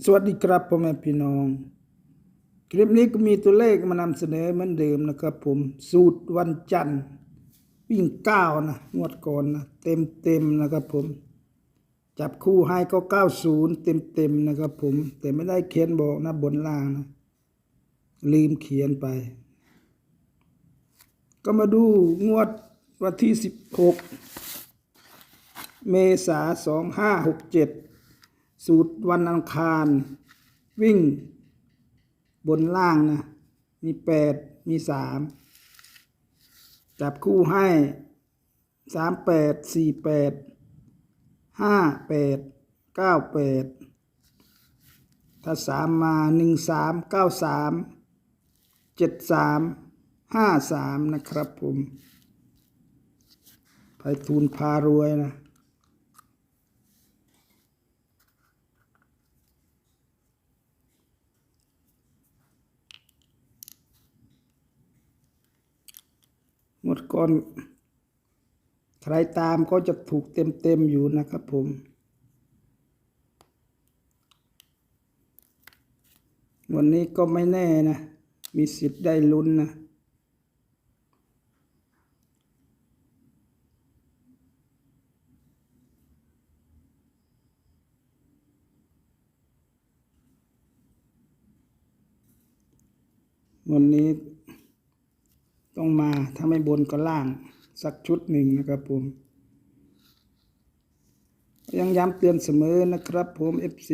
สวัสดีครับพ่อแม่พี่น้อง คลิปนี้ก็มีตัวเลขมานำเสนอเหมือนเดิมนะครับผมสูตรวันจันทร์ วิ่งเก้านะงวดก่อนนะเต็มเต็มนะครับผม จับคู่ให้ก็เก้าศูนย์เต็มเต็มนะครับผม แต่ไม่ได้เขียนบอกนะบนล่างนะ ลืมเขียนไป ก็มาดูงวดวันที่สิบหกเมษาสองห้าหกเจ็ด สูตรวันอังคาร วิ่ง บนล่างนะ มีแปดมีสามจับคู่ให้สามแปดสี่แปดห้าแปดเก้าแปดถ้าสามมาหนึ่งสามเก้าสามเจ็ดสามห้าสามนะครับผมไปทูลพารวยนะ ดก่อน ใครตามก็จะถูกเต็มๆอยู่นะครับผม วันนี้ก็ไม่แน่นะ มีสิทธิ์ได้ลุ้นนะวันนี้ ต้องมาถ้าไม่บนก็ล่างสักชุดหนึ่งนะครับผมยังย้ำเตือนเสมอนะครับผม FC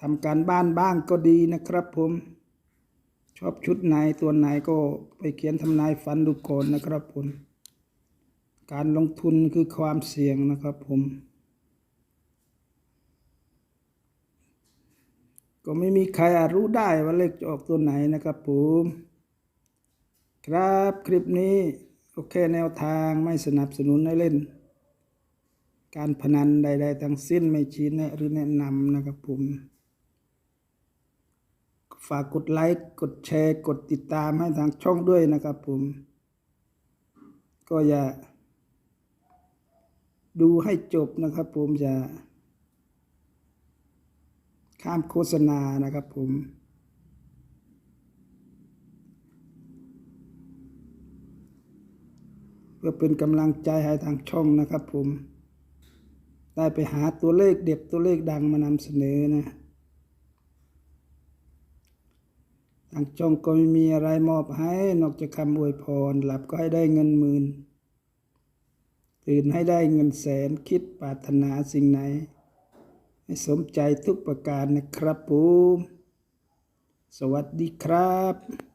ทำการบ้านบ้างก็ดีนะครับผมชอบชุดไหนตัวไหนก็ไปเขียนทำนายฟันดูก่อนนะครับผม การลงทุนคือความเสี่ยงนะครับผม ก็ไม่มีใครอาจรู้ได้ว่าเลขจะออกตัวไหนนะครับผม ครับคลิปนี้ก็แค่แนวทางไม่สนับสนุนให้เล่น การพนันใด ๆ ทั้งสิ้นไม่ชี้แนะหรือแนะนำนะครับผมฝากกดไลค์กดแชร์ กดติดตามให้ทางช่องด้วยนะครับผม ก็อย่า ดูให้จบนะครับผมอย่าข้ามโฆษณานะครับผม เพื่อเป็นกำลังใจให้ทางช่องนะครับผม ได้ไปหาตัวเลขเด็ดตัวเลขดังมานำเสนอนะทางช่องก็ไม่มีอะไรมอบให้ นอกจากคำอวยพร หลับก็ให้ได้เงินหมื่นตื่นให้ได้เงินแสนคิดปรารถนาสิ่งไหน ให้สมใจทุกประการนะครับผม สวัสดีครับ